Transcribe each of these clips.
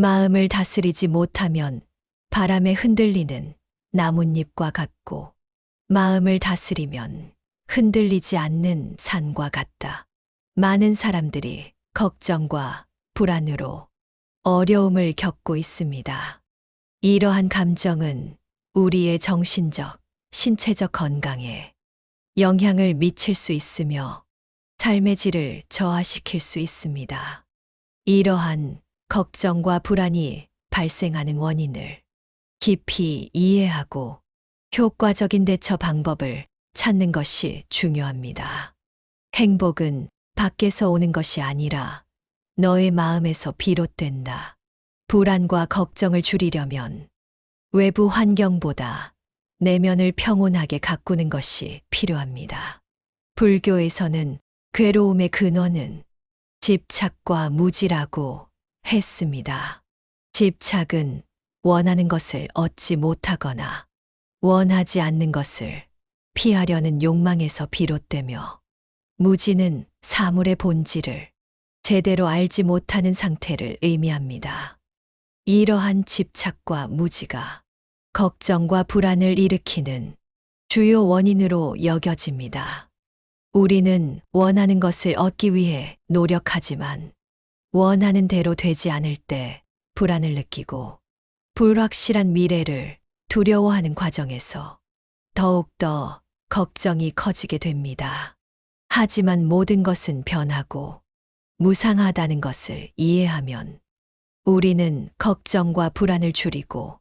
마음을 다스리지 못하면 바람에 흔들리는 나뭇잎과 같고 마음을 다스리면 흔들리지 않는 산과 같다. 많은 사람들이 걱정과 불안으로 어려움을 겪고 있습니다. 이러한 감정은 우리의 정신적, 신체적 건강에 영향을 미칠 수 있으며 삶의 질을 저하시킬 수 있습니다. 이러한 걱정과 불안이 발생하는 원인을 깊이 이해하고 효과적인 대처 방법을 찾는 것이 중요합니다. 행복은 밖에서 오는 것이 아니라 너의 마음에서 비롯된다. 불안과 걱정을 줄이려면 외부 환경보다 내면을 평온하게 가꾸는 것이 필요합니다. 불교에서는 괴로움의 근원은 집착과 무지라고 했습니다. 집착은 원하는 것을 얻지 못하거나 원하지 않는 것을 피하려는 욕망에서 비롯되며 무지는 사물의 본질을 제대로 알지 못하는 상태를 의미합니다. 이러한 집착과 무지가 걱정과 불안을 일으키는 주요 원인으로 여겨집니다. 우리는 원하는 것을 얻기 위해 노력하지만 원하는 대로 되지 않을 때 불안을 느끼고 불확실한 미래를 두려워하는 과정에서 더욱더 걱정이 커지게 됩니다. 하지만 모든 것은 변하고 무상하다는 것을 이해하면 우리는 걱정과 불안을 줄이고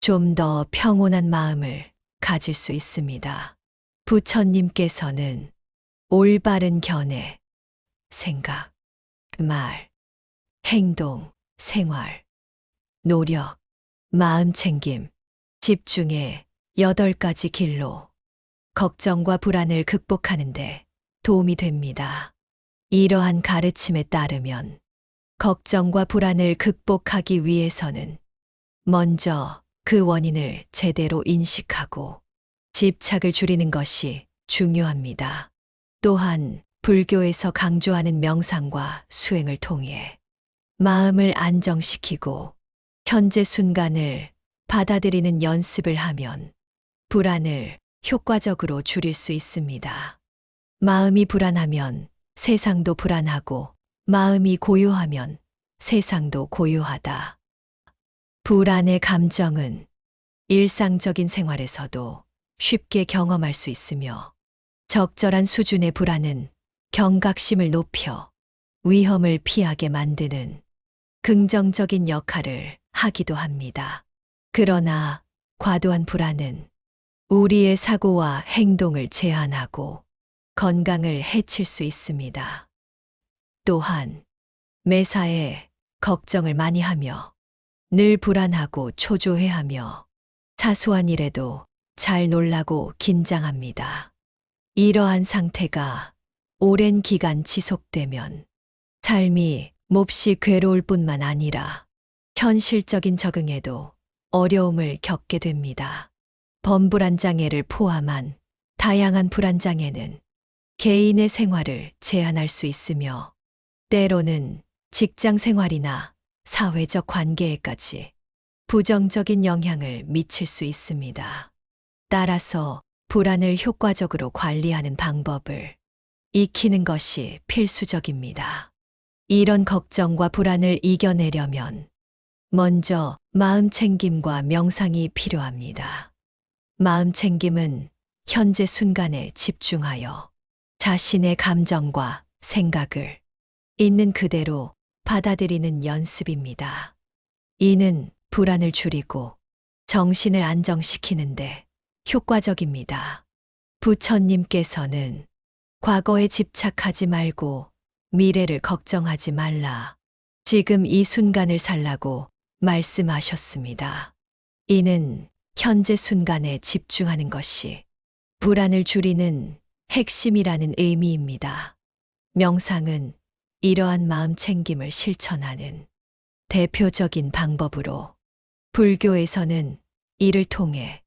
좀 더 평온한 마음을 가질 수 있습니다. 부처님께서는 올바른 견해, 생각, 말, 행동, 생활, 노력, 마음 챙김, 집중의 여덟 가지 길로 걱정과 불안을 극복하는데 도움이 됩니다. 이러한 가르침에 따르면 걱정과 불안을 극복하기 위해서는 먼저 그 원인을 제대로 인식하고 집착을 줄이는 것이 중요합니다. 또한 불교에서 강조하는 명상과 수행을 통해 마음을 안정시키고 현재 순간을 받아들이는 연습을 하면 불안을 효과적으로 줄일 수 있습니다. 마음이 불안하면 세상도 불안하고 마음이 고요하면 세상도 고요하다. 불안의 감정은 일상적인 생활에서도 쉽게 경험할 수 있으며 적절한 수준의 불안은 경각심을 높여 위험을 피하게 만드는 긍정적인 역할을 하기도 합니다. 그러나 과도한 불안은 우리의 사고와 행동을 제한하고 건강을 해칠 수 있습니다. 또한 매사에 걱정을 많이 하며 늘 불안하고 초조해하며 사소한 일에도 잘 놀라고 긴장합니다. 이러한 상태가 오랜 기간 지속되면 삶이 몹시 괴로울 뿐만 아니라 현실적인 적응에도 어려움을 겪게 됩니다. 범불안 장애를 포함한 다양한 불안 장애는 개인의 생활을 제한할 수 있으며 때로는 직장 생활이나 사회적 관계에까지 부정적인 영향을 미칠 수 있습니다. 따라서 불안을 효과적으로 관리하는 방법을 익히는 것이 필수적입니다. 이런 걱정과 불안을 이겨내려면 먼저 마음 챙김과 명상이 필요합니다. 마음 챙김은 현재 순간에 집중하여 자신의 감정과 생각을 있는 그대로 받아들이는 연습입니다. 이는 불안을 줄이고 정신을 안정시키는데 효과적입니다. 부처님께서는 과거에 집착하지 말고 미래를 걱정하지 말라. 지금 이 순간을 살라고 말씀하셨습니다. 이는 현재 순간에 집중하는 것이 불안을 줄이는 핵심이라는 의미입니다. 명상은 이러한 마음 챙김을 실천하는 대표적인 방법으로 불교에서는 이를 통해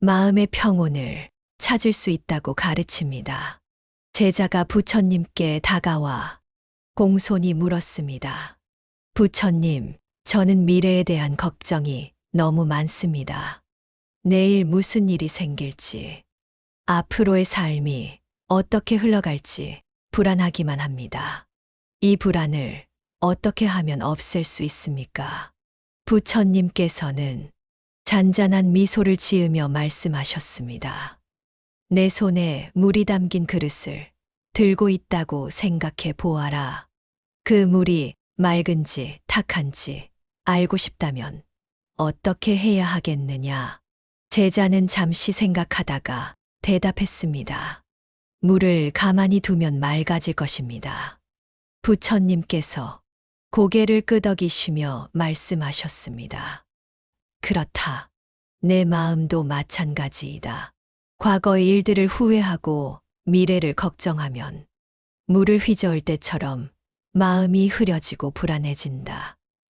마음의 평온을 찾을 수 있다고 가르칩니다. 제자가 부처님께 다가와 공손히 물었습니다. 부처님, 저는 미래에 대한 걱정이 너무 많습니다. 내일 무슨 일이 생길지, 앞으로의 삶이 어떻게 흘러갈지 불안하기만 합니다. 이 불안을 어떻게 하면 없앨 수 있습니까? 부처님께서는 잔잔한 미소를 지으며 말씀하셨습니다. 내 손에 물이 담긴 그릇을 들고 있다고 생각해 보아라. 그 물이 맑은지 탁한지 알고 싶다면 어떻게 해야 하겠느냐? 제자는 잠시 생각하다가 대답했습니다. 물을 가만히 두면 맑아질 것입니다. 부처님께서 고개를 끄덕이시며 말씀하셨습니다. 그렇다. 내 마음도 마찬가지이다. 과거의 일들을 후회하고 미래를 걱정하면 물을 휘저을 때처럼 마음이 흐려지고 불안해진다.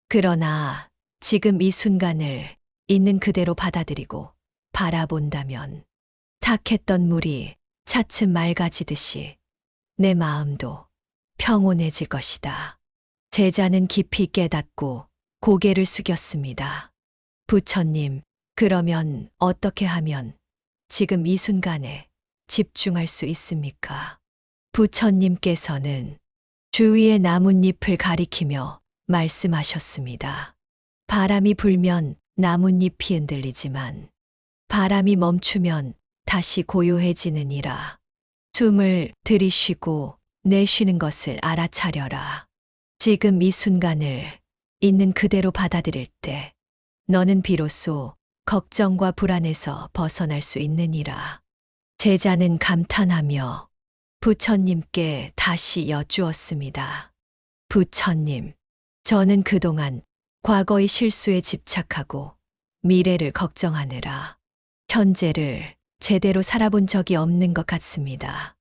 그러나 지금 이 순간을 있는 그대로 받아들이고 바라본다면 탁했던 물이 차츰 맑아지듯이 내 마음도 평온해질 것이다. 제자는 깊이 깨닫고 고개를 숙였습니다. 부처님, 그러면 어떻게 하면 지금 이 순간에 집중할 수 있습니까? 부처님께서는 주위의 나뭇잎을 가리키며 말씀하셨습니다. 바람이 불면 나뭇잎이 흔들리지만 바람이 멈추면 다시 고요해지느니라. 숨을 들이쉬고 내쉬는 것을 알아차려라. 지금 이 순간을 있는 그대로 받아들일 때 너는 비로소 걱정과 불안에서 벗어날 수 있느니라. 제자는 감탄하며 부처님께 다시 여쭈었습니다. 부처님, 저는 그동안 과거의 실수에 집착하고 미래를 걱정하느라 현재를 제대로 살아본 적이 없는 것 같습니다.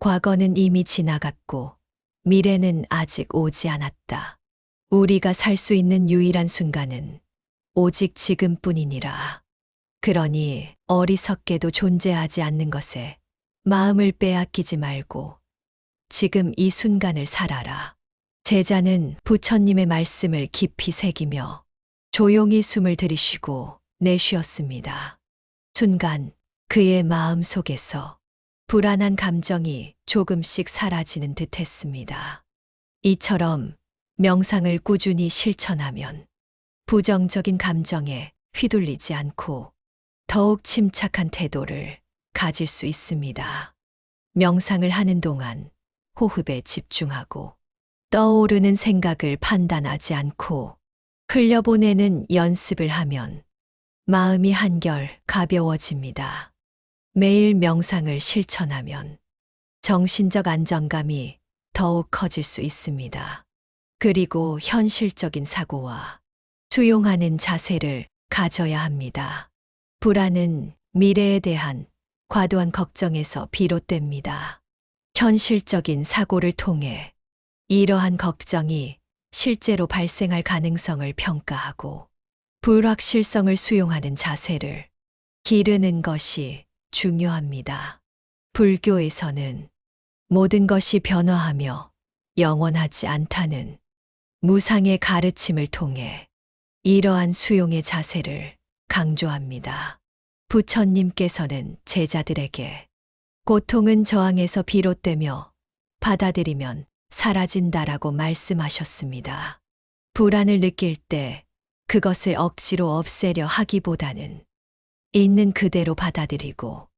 과거는 이미 지나갔고 미래는 아직 오지 않았다. 우리가 살 수 있는 유일한 순간은 오직 지금뿐이니라. 그러니 어리석게도 존재하지 않는 것에 마음을 빼앗기지 말고 지금 이 순간을 살아라. 제자는 부처님의 말씀을 깊이 새기며 조용히 숨을 들이쉬고 내쉬었습니다. 순간 그의 마음 속에서 불안한 감정이 조금씩 사라지는 듯 했습니다. 이처럼 명상을 꾸준히 실천하면 부정적인 감정에 휘둘리지 않고 더욱 침착한 태도를 가질 수 있습니다. 명상을 하는 동안 호흡에 집중하고 떠오르는 생각을 판단하지 않고 흘려보내는 연습을 하면 마음이 한결 가벼워집니다. 매일 명상을 실천하면 정신적 안정감이 더욱 커질 수 있습니다. 그리고 현실적인 사고와 수용하는 자세를 가져야 합니다. 불안은 미래에 대한 과도한 걱정에서 비롯됩니다. 현실적인 사고를 통해 이러한 걱정이 실제로 발생할 가능성을 평가하고 불확실성을 수용하는 자세를 기르는 것이 중요합니다. 불교에서는 모든 것이 변화하며 영원하지 않다는 무상의 가르침을 통해 이러한 수용의 자세를 강조합니다. 부처님께서는 제자들에게 고통은 저항에서 비롯되며 받아들이면 사라진다라고 말씀하셨습니다. 불안을 느낄 때 그것을 억지로 없애려 하기보다는 있는 그대로 받아들이고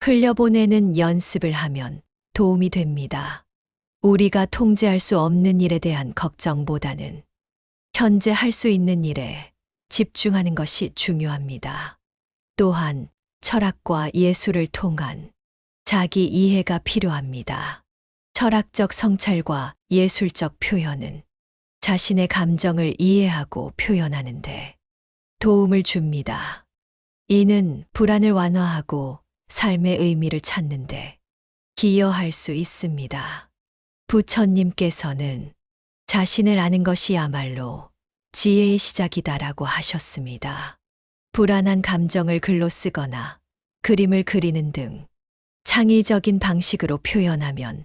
흘려보내는 연습을 하면 도움이 됩니다. 우리가 통제할 수 없는 일에 대한 걱정보다는 현재 할 수 있는 일에 집중하는 것이 중요합니다. 또한 철학과 예술을 통한 자기 이해가 필요합니다. 철학적 성찰과 예술적 표현은 자신의 감정을 이해하고 표현하는데 도움을 줍니다. 이는 불안을 완화하고 삶의 의미를 찾는데 기여할 수 있습니다. 부처님께서는 자신을 아는 것이야말로 지혜의 시작이다라고 하셨습니다. 불안한 감정을 글로 쓰거나 그림을 그리는 등 창의적인 방식으로 표현하면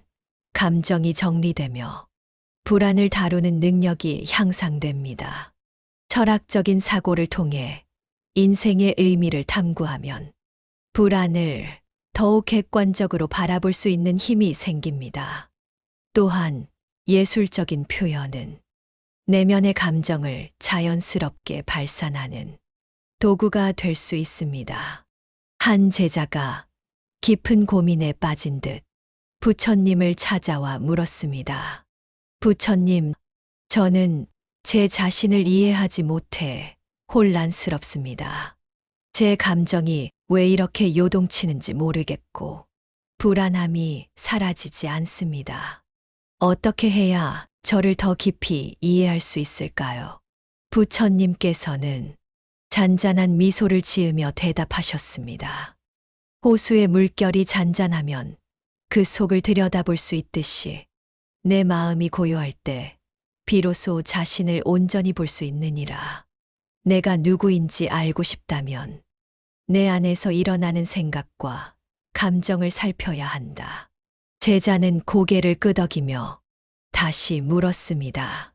감정이 정리되며 불안을 다루는 능력이 향상됩니다. 철학적인 사고를 통해 인생의 의미를 탐구하면 불안을 더욱 객관적으로 바라볼 수 있는 힘이 생깁니다. 또한 예술적인 표현은 내면의 감정을 자연스럽게 발산하는 도구가 될 수 있습니다. 한 제자가 깊은 고민에 빠진 듯 부처님을 찾아와 물었습니다. 부처님, 저는 제 자신을 이해하지 못해 혼란스럽습니다. 제 감정이 왜 이렇게 요동치는지 모르겠고, 불안함이 사라지지 않습니다. 어떻게 해야 저를 더 깊이 이해할 수 있을까요? 부처님께서는 잔잔한 미소를 지으며 대답하셨습니다. 호수의 물결이 잔잔하면 그 속을 들여다볼 수 있듯이 내 마음이 고요할 때 비로소 자신을 온전히 볼 수 있느니라. 내가 누구인지 알고 싶다면 내 안에서 일어나는 생각과 감정을 살펴야 한다. 제자는 고개를 끄덕이며 다시 물었습니다.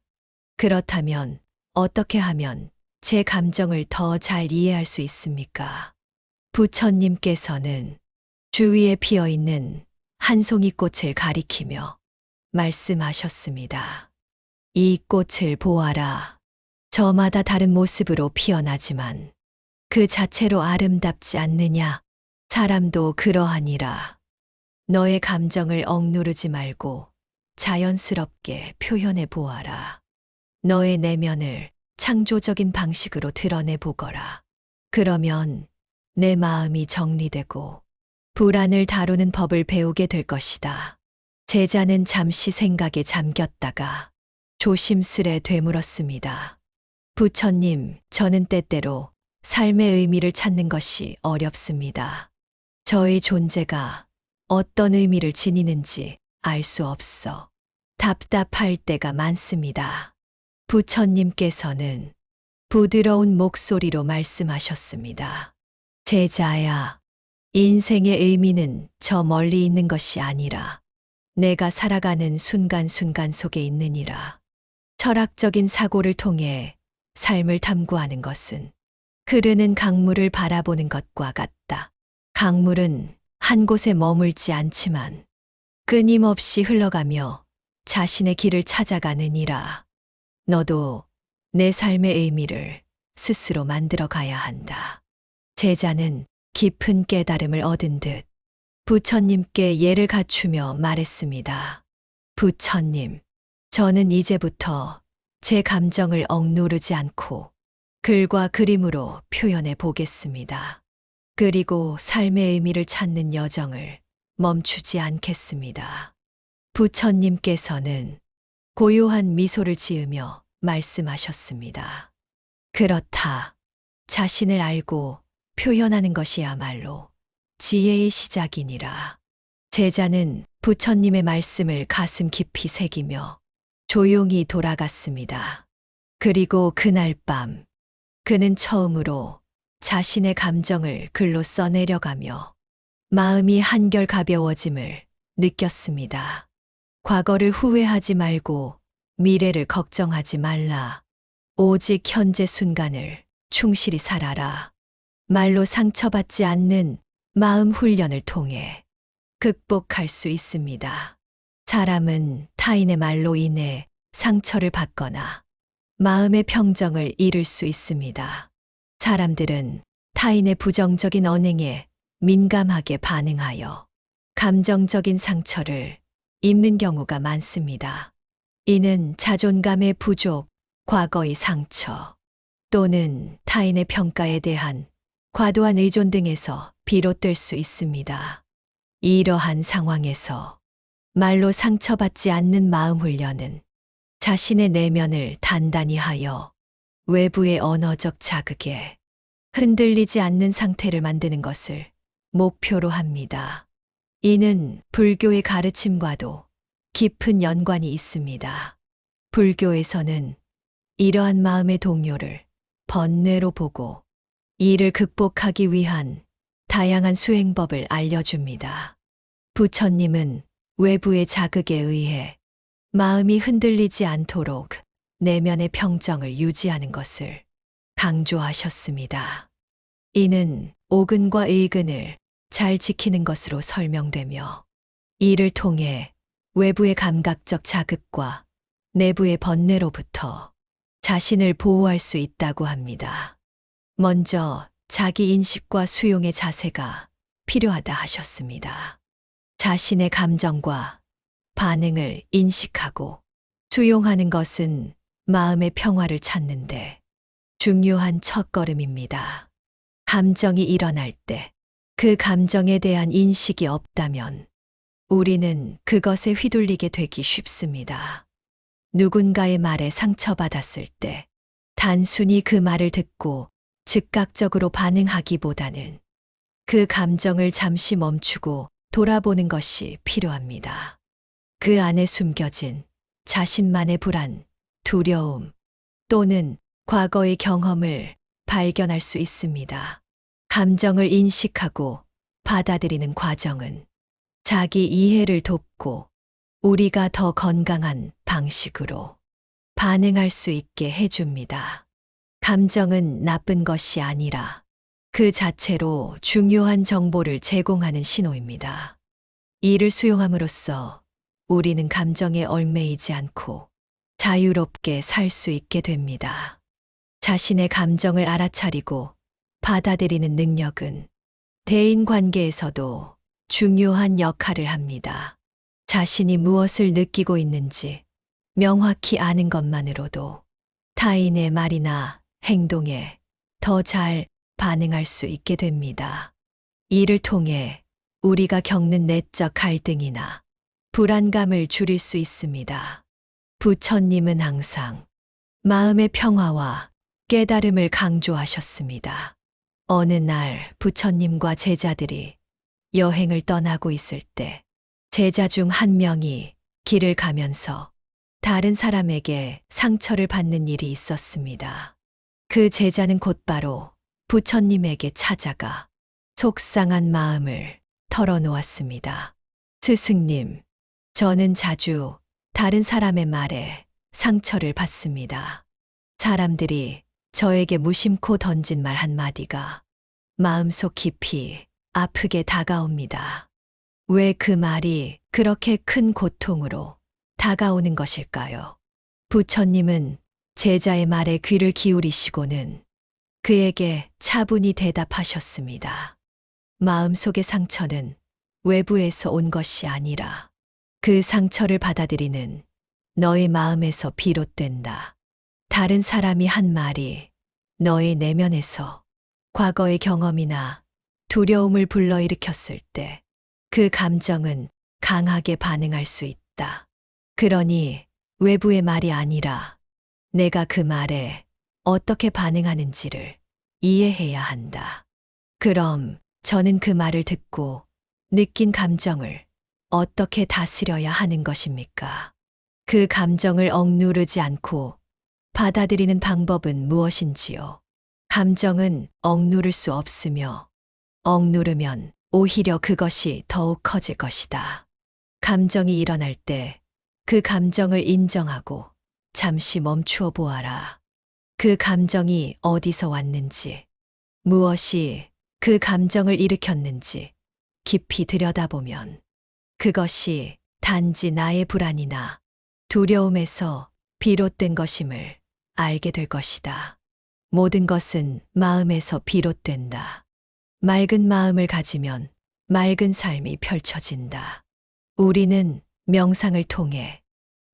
그렇다면 어떻게 하면 제 감정을 더 잘 이해할 수 있습니까? 부처님께서는 주위에 피어 있는 한 송이 꽃을 가리키며 말씀하셨습니다. 이 꽃을 보아라. 저마다 다른 모습으로 피어나지만 그 자체로 아름답지 않느냐? 사람도 그러하니라. 너의 감정을 억누르지 말고 자연스럽게 표현해 보아라. 너의 내면을 창조적인 방식으로 드러내 보거라. 그러면 내 마음이 정리되고 불안을 다루는 법을 배우게 될 것이다. 제자는 잠시 생각에 잠겼다가 조심스레 되물었습니다. 부처님, 저는 때때로 삶의 의미를 찾는 것이 어렵습니다. 저의 존재가 어떤 의미를 지니는지 알 수 없어 답답할 때가 많습니다. 부처님께서는 부드러운 목소리로 말씀하셨습니다. 제자야, 인생의 의미는 저 멀리 있는 것이 아니라 내가 살아가는 순간순간 속에 있느니라. 철학적인 사고를 통해 삶을 탐구하는 것은 흐르는 강물을 바라보는 것과 같다. 강물은 한 곳에 머물지 않지만 끊임없이 흘러가며 자신의 길을 찾아가느니라. 너도 내 삶의 의미를 스스로 만들어 가야 한다. 제자는 깊은 깨달음을 얻은 듯 부처님께 예를 갖추며 말했습니다. 부처님, 저는 이제부터 제 감정을 억누르지 않고 글과 그림으로 표현해 보겠습니다. 그리고 삶의 의미를 찾는 여정을 멈추지 않겠습니다. 부처님께서는 고요한 미소를 지으며 말씀하셨습니다. 그렇다. 자신을 알고 표현하는 것이야말로 지혜의 시작이니라. 제자는 부처님의 말씀을 가슴 깊이 새기며 조용히 돌아갔습니다. 그리고 그날 밤, 그는 처음으로 자신의 감정을 글로 써내려가며 마음이 한결 가벼워짐을 느꼈습니다. 과거를 후회하지 말고 미래를 걱정하지 말라. 오직 현재 순간을 충실히 살아라. 말로 상처받지 않는 마음 훈련을 통해 극복할 수 있습니다. 사람은 타인의 말로 인해 상처를 받거나 마음의 평정을 잃을 수 있습니다. 사람들은 타인의 부정적인 언행에 민감하게 반응하여 감정적인 상처를 입는 경우가 많습니다. 이는 자존감의 부족, 과거의 상처, 또는 타인의 평가에 대한 과도한 의존 등에서 비롯될 수 있습니다. 이러한 상황에서 말로 상처받지 않는 마음 훈련은 자신의 내면을 단단히 하여 외부의 언어적 자극에 흔들리지 않는 상태를 만드는 것을 목표로 합니다. 이는 불교의 가르침과도 깊은 연관이 있습니다. 불교에서는 이러한 마음의 동요를 번뇌로 보고 이를 극복하기 위한 다양한 수행법을 알려줍니다. 부처님은 외부의 자극에 의해 마음이 흔들리지 않도록 내면의 평정을 유지하는 것을 강조하셨습니다. 이는 오근과 의근을 잘 지키는 것으로 설명되며 이를 통해 외부의 감각적 자극과 내부의 번뇌로부터 자신을 보호할 수 있다고 합니다. 먼저 자기 인식과 수용의 자세가 필요하다 하셨습니다. 자신의 감정과 반응을 인식하고 수용하는 것은 마음의 평화를 찾는데 중요한 첫걸음입니다. 감정이 일어날 때 그 감정에 대한 인식이 없다면 우리는 그것에 휘둘리게 되기 쉽습니다. 누군가의 말에 상처받았을 때 단순히 그 말을 듣고 즉각적으로 반응하기보다는 그 감정을 잠시 멈추고 돌아보는 것이 필요합니다. 그 안에 숨겨진 자신만의 불안, 두려움 또는 과거의 경험을 발견할 수 있습니다. 감정을 인식하고 받아들이는 과정은 자기 이해를 돕고 우리가 더 건강한 방식으로 반응할 수 있게 해줍니다. 감정은 나쁜 것이 아니라 그 자체로 중요한 정보를 제공하는 신호입니다. 이를 수용함으로써 우리는 감정에 얽매이지 않고 자유롭게 살 수 있게 됩니다. 자신의 감정을 알아차리고 받아들이는 능력은 대인 관계에서도 중요한 역할을 합니다. 자신이 무엇을 느끼고 있는지 명확히 아는 것만으로도 타인의 말이나 행동에 더 잘 반응할 수 있게 됩니다. 이를 통해 우리가 겪는 내적 갈등이나 불안감을 줄일 수 있습니다. 부처님은 항상 마음의 평화와 깨달음을 강조하셨습니다. 어느 날 부처님과 제자들이 여행을 떠나고 있을 때 제자 중 한 명이 길을 가면서 다른 사람에게 상처를 받는 일이 있었습니다. 그 제자는 곧바로 부처님에게 찾아가 속상한 마음을 털어놓았습니다. 스승님, 저는 자주 다른 사람의 말에 상처를 받습니다. 사람들이 저에게 무심코 던진 말 한마디가 마음속 깊이 아프게 다가옵니다. 왜 그 말이 그렇게 큰 고통으로 다가오는 것일까요? 부처님은 제자의 말에 귀를 기울이시고는 그에게 차분히 대답하셨습니다. 마음속의 상처는 외부에서 온 것이 아니라 그 상처를 받아들이는 너의 마음에서 비롯된다. 다른 사람이 한 말이 너의 내면에서 과거의 경험이나 두려움을 불러일으켰을 때 그 감정은 강하게 반응할 수 있다. 그러니 외부의 말이 아니라 내가 그 말에 어떻게 반응하는지를 이해해야 한다. 그럼 저는 그 말을 듣고 느낀 감정을 어떻게 다스려야 하는 것입니까? 그 감정을 억누르지 않고 받아들이는 방법은 무엇인지요? 감정은 억누를 수 없으며 억누르면 오히려 그것이 더욱 커질 것이다. 감정이 일어날 때 그 감정을 인정하고 잠시 멈추어 보아라. 그 감정이 어디서 왔는지, 무엇이 그 감정을 일으켰는지 깊이 들여다보면 그것이 단지 나의 불안이나 두려움에서 비롯된 것임을 알게 될 것이다. 모든 것은 마음에서 비롯된다. 맑은 마음을 가지면 맑은 삶이 펼쳐진다. 우리는 명상을 통해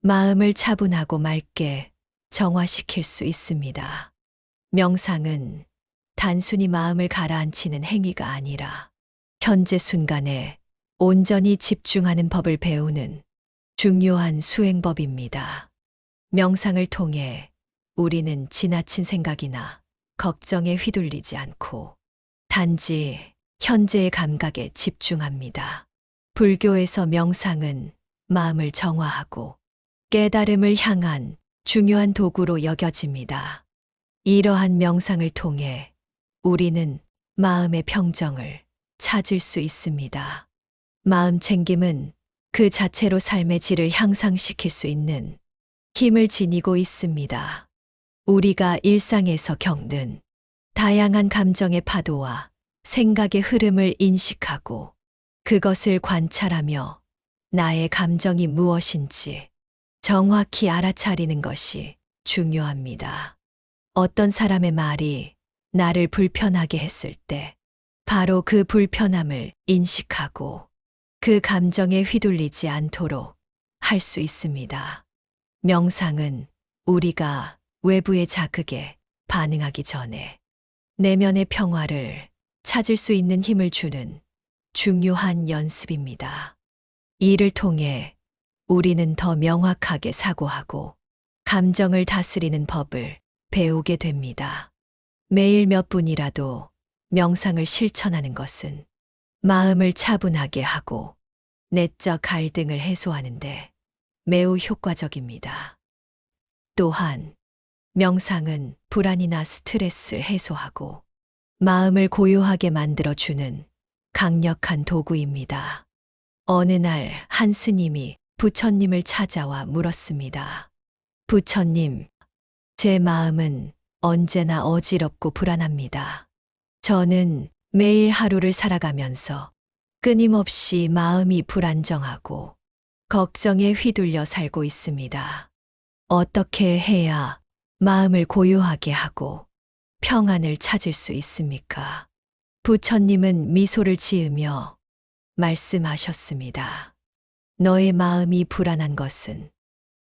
마음을 차분하고 맑게 정화시킬 수 있습니다. 명상은 단순히 마음을 가라앉히는 행위가 아니라 현재 순간에 온전히 집중하는 법을 배우는 중요한 수행법입니다. 명상을 통해 우리는 지나친 생각이나 걱정에 휘둘리지 않고 단지 현재의 감각에 집중합니다. 불교에서 명상은 마음을 정화하고 깨달음을 향한 중요한 도구로 여겨집니다. 이러한 명상을 통해 우리는 마음의 평정을 찾을 수 있습니다. 마음 챙김은 그 자체로 삶의 질을 향상시킬 수 있는 힘을 지니고 있습니다. 우리가 일상에서 겪는 다양한 감정의 파도와 생각의 흐름을 인식하고 그것을 관찰하며 나의 감정이 무엇인지 정확히 알아차리는 것이 중요합니다. 어떤 사람의 말이 나를 불편하게 했을 때 바로 그 불편함을 인식하고 그 감정에 휘둘리지 않도록 할 수 있습니다. 명상은 우리가 외부의 자극에 반응하기 전에 내면의 평화를 찾을 수 있는 힘을 주는 중요한 연습입니다. 이를 통해 우리는 더 명확하게 사고하고 감정을 다스리는 법을 배우게 됩니다. 매일 몇 분이라도 명상을 실천하는 것은 마음을 차분하게 하고 내적 갈등을 해소하는데 매우 효과적입니다. 또한 명상은 불안이나 스트레스를 해소하고 마음을 고요하게 만들어주는 강력한 도구입니다. 어느 날 한 스님이 부처님을 찾아와 물었습니다. 부처님, 제 마음은 언제나 어지럽고 불안합니다. 저는 매일 하루를 살아가면서 끊임없이 마음이 불안정하고 걱정에 휘둘려 살고 있습니다. 어떻게 해야 마음을 고요하게 하고 평안을 찾을 수 있습니까? 부처님은 미소를 지으며 말씀하셨습니다. 너의 마음이 불안한 것은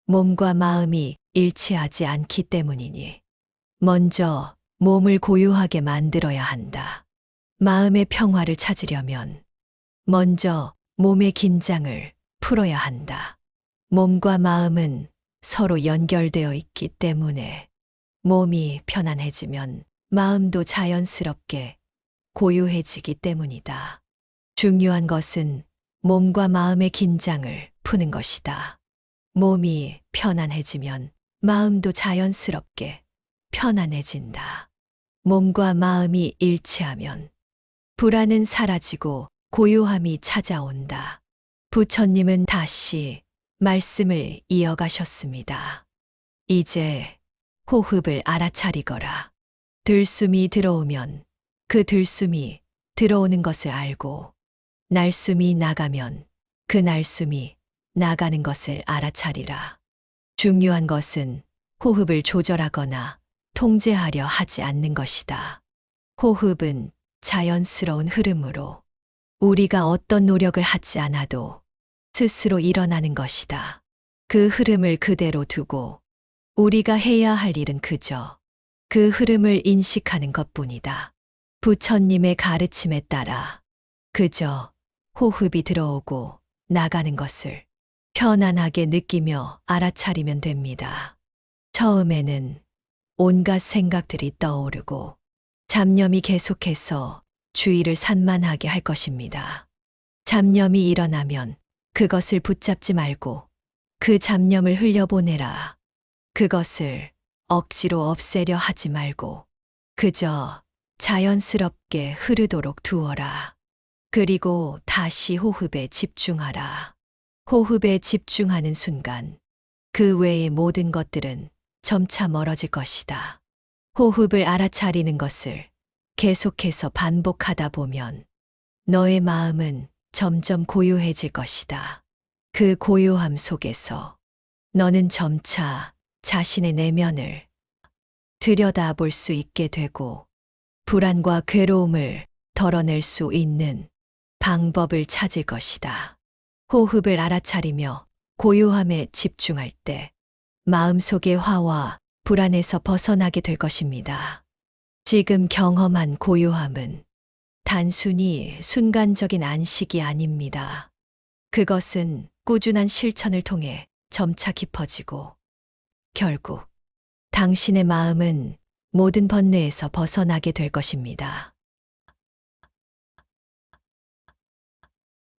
몸과 마음이 일치하지 않기 때문이니 먼저 몸을 고요하게 만들어야 한다. 마음의 평화를 찾으려면 먼저 몸의 긴장을 풀어야 한다. 몸과 마음은 서로 연결되어 있기 때문에 몸이 편안해지면 마음도 자연스럽게 고요해지기 때문이다. 중요한 것은 몸과 마음의 긴장을 푸는 것이다. 몸이 편안해지면 마음도 자연스럽게 편안해진다. 몸과 마음이 일치하면 불안은 사라지고 고요함이 찾아온다. 부처님은 다시 말씀을 이어가셨습니다. 이제 호흡을 알아차리거라. 들숨이 들어오면 그 들숨이 들어오는 것을 알고 날숨이 나가면 그 날숨이 나가는 것을 알아차리라. 중요한 것은 호흡을 조절하거나 통제하려 하지 않는 것이다. 호흡은 자연스러운 흐름으로 우리가 어떤 노력을 하지 않아도 스스로 일어나는 것이다. 그 흐름을 그대로 두고 우리가 해야 할 일은 그저 그 흐름을 인식하는 것 뿐이다. 부처님의 가르침에 따라 그저 호흡이 들어오고 나가는 것을 편안하게 느끼며 알아차리면 됩니다. 처음에는 온갖 생각들이 떠오르고 잡념이 계속해서 주의를 산만하게 할 것입니다. 잡념이 일어나면 그것을 붙잡지 말고 그 잡념을 흘려보내라. 그것을 억지로 없애려 하지 말고 그저 자연스럽게 흐르도록 두어라. 그리고 다시 호흡에 집중하라. 호흡에 집중하는 순간 그 외의 모든 것들은 점차 멀어질 것이다. 호흡을 알아차리는 것을 계속해서 반복하다 보면 너의 마음은 점점 고요해질 것이다. 그 고요함 속에서 너는 점차 자신의 내면을 들여다 볼 수 있게 되고 불안과 괴로움을 덜어낼 수 있는 방법을 찾을 것이다. 호흡을 알아차리며 고요함에 집중할 때 마음속의 화와 불안에서 벗어나게 될 것입니다. 지금 경험한 고요함은 단순히 순간적인 안식이 아닙니다. 그것은 꾸준한 실천을 통해 점차 깊어지고 결국 당신의 마음은 모든 번뇌에서 벗어나게 될 것입니다.